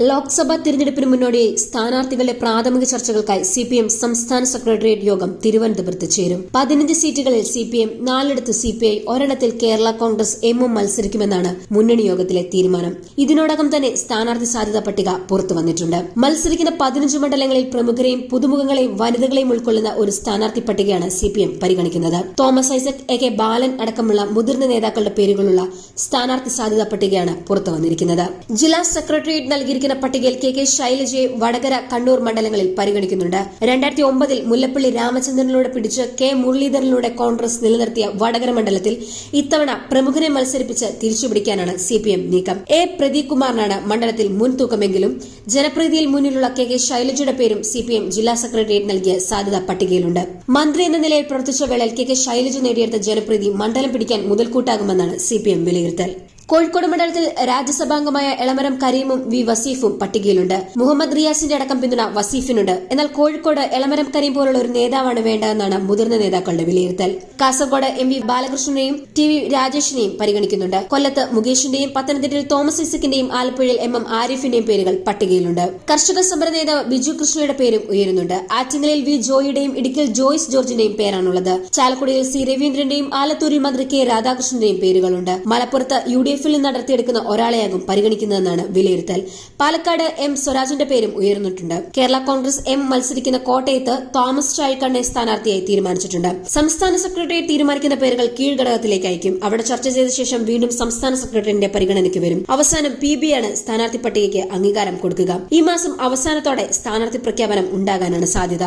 ലോക്സഭാ തിരഞ്ഞെടുപ്പിന് മുന്നോടിയായി സ്ഥാനാർത്ഥികളുടെ പ്രാഥമിക ചർച്ചകൾക്കായി സി പി എം സംസ്ഥാന സെക്രട്ടേറിയറ്റ് യോഗം തിരുവനന്തപുരത്ത് ചേരും. പതിനഞ്ച് സീറ്റുകളിൽ സി പി എം നാലിടത്ത് സി പി ഐ ഒരിടത്തിൽ കേരള കോൺഗ്രസ് എമ്മും മത്സരിക്കുമെന്നാണ് മുന്നണി യോഗത്തിലെ തീരുമാനം. ഇതിനോടകം തന്നെ സ്ഥാനാർത്ഥി സാധ്യതാ പട്ടിക പുറത്തു വന്നിട്ടുണ്ട്. മത്സരിക്കുന്ന പതിനഞ്ച് മണ്ഡലങ്ങളിൽ പ്രമുഖരെയും പുതുമുഖങ്ങളെയും വനിതകളെയും ഉൾക്കൊള്ളുന്ന ഒരു സ്ഥാനാർത്ഥി പട്ടികയാണ് സി പി എം പരിഗണിക്കുന്നത്. തോമസ് ഐസക് എ കെ ബാലൻ അടക്കമുള്ള മുതിർന്ന നേതാക്കളുടെ പേരുകളുള്ള സ്ഥാനാർത്ഥി സാധ്യതാ പട്ടികയാണ് പുറത്തു വന്നിരിക്കുന്നത്. ജില്ലാ സെക്രട്ടേറിയറ്റ് നൽകിയിരിക്കുന്ന പട്ടികയിൽ കെ കെ ശൈലജയെ വടകര കണ്ണൂർ മണ്ഡലങ്ങളിൽ പരിഗണിക്കുന്നുണ്ട്. രണ്ടായിരത്തി ഒമ്പതിൽ മുല്ലപ്പള്ളി രാമചന്ദ്രനിലൂടെ പിടിച്ച് കെ മുരളീധരനിലൂടെ കോൺഗ്രസ് നിലനിർത്തിയ വടകര മണ്ഡലത്തിൽ ഇത്തവണ പ്രമുഖനെ മത്സരിപ്പിച്ച് തിരിച്ചുപിടിക്കാനാണ് സി പി എം നീക്കം. എ പ്രദീപ് കുമാറിനാണ് മണ്ഡലത്തിൽ മുൻതൂക്കമെങ്കിലും ജനപ്രീതിയിൽ മുന്നിലുള്ള കെ കെ ശൈലജയുടെ പേരും സി പി എം ജില്ലാ സെക്രട്ടേറിയറ്റ് നൽകിയ സാധ്യതാ പട്ടികയിലുണ്ട്. മന്ത്രി എന്ന നിലയിൽ പ്രവർത്തിച്ച വേളയിൽ കെ കെ ശൈലജ നേടിയെടുത്ത ജനപ്രീതി മണ്ഡലം പിടിക്കാൻ മുതൽക്കൂട്ടാകുമെന്നാണ് സി പി എം വിലയിരുത്തൽ. കോഴിക്കോട് മണ്ഡലത്തിൽ രാജ്യസഭാംഗമായ എളമരം കരീമും വി വസീഫും പട്ടികയിലുണ്ട്. മുഹമ്മദ് റിയാസിന്റെ അടക്കം പിന്തുണ വസീഫിനുണ്ട്. എന്നാൽ കോഴിക്കോട് എളമരം കരീം പോലുള്ള ഒരു നേതാവാണ് വേണ്ടതെന്നാണ് മുതിർന്ന നേതാക്കളുടെ വിലയിരുത്തൽ. കാസർഗോഡ് എം വി ബാലകൃഷ്ണനെയും ടി വി രാജേഷിനെയും പരിഗണിക്കുന്നുണ്ട്. കൊല്ലത്ത് മുകേഷിന്റെയും പത്തനംതിട്ടയിൽ തോമസ് ഐസക്കിന്റെയും ആലപ്പുഴയിൽ എം എം ആരിഫിന്റെയും പേരുകൾ പട്ടികയിലുണ്ട്. കർഷക സമര നേതാവ് ബിജു കൃഷ്ണയുടെ പേരും ഉയരുന്നുണ്ട്. ആറ്റിങ്ങലിൽ വി ജോയിയുടെയും ഇടുക്കിയിൽ ജോയ്സ് ജോർജിന്റെയും പേരാണുള്ളത്. ചാലക്കുടിയിൽ സി രവീന്ദ്രന്റെയും ആലത്തൂരിൽ മന്ത്രി കെ രാധാകൃഷ്ണന്റെയും പേരുകളുണ്ട്. മലപ്പുറത്ത് യു ഡി എഫിൽ നിന്ന് അടർത്തിയെടുക്കുന്ന ഒരാളെയാകും പരിഗണിക്കുന്നതെന്നാണ് വിലയിരുത്തൽ. പാലക്കാട് എം സ്വരാജിന്റെ പേരും ഉയർന്നിട്ടുണ്ട്. കേരള കോൺഗ്രസ് എം മത്സരിക്കുന്ന കോട്ടയത്ത് തോമസ് ചാഴിക്കണ്ണെ സ്ഥാനാർത്ഥിയായി തീരുമാനിച്ചിട്ടുണ്ട്. സംസ്ഥാന സെക്രട്ടറി തീരുമാനിക്കുന്ന പേരുകൾ കീഴ്ഘടകത്തിലേക്ക് അയക്കും. അവിടെ ചർച്ച ചെയ്ത ശേഷം വീണ്ടും സംസ്ഥാന സെക്രട്ടറിന്റെ പരിഗണനയ്ക്ക് വരും. അവസാനം പി ആണ് സ്ഥാനാർത്ഥി പട്ടികയ്ക്ക് അംഗീകാരം കൊടുക്കുക. ഈ മാസം അവസാനത്തോടെ സ്ഥാനാർത്ഥി പ്രഖ്യാപനം ഉണ്ടാകാനാണ് സാധ്യത.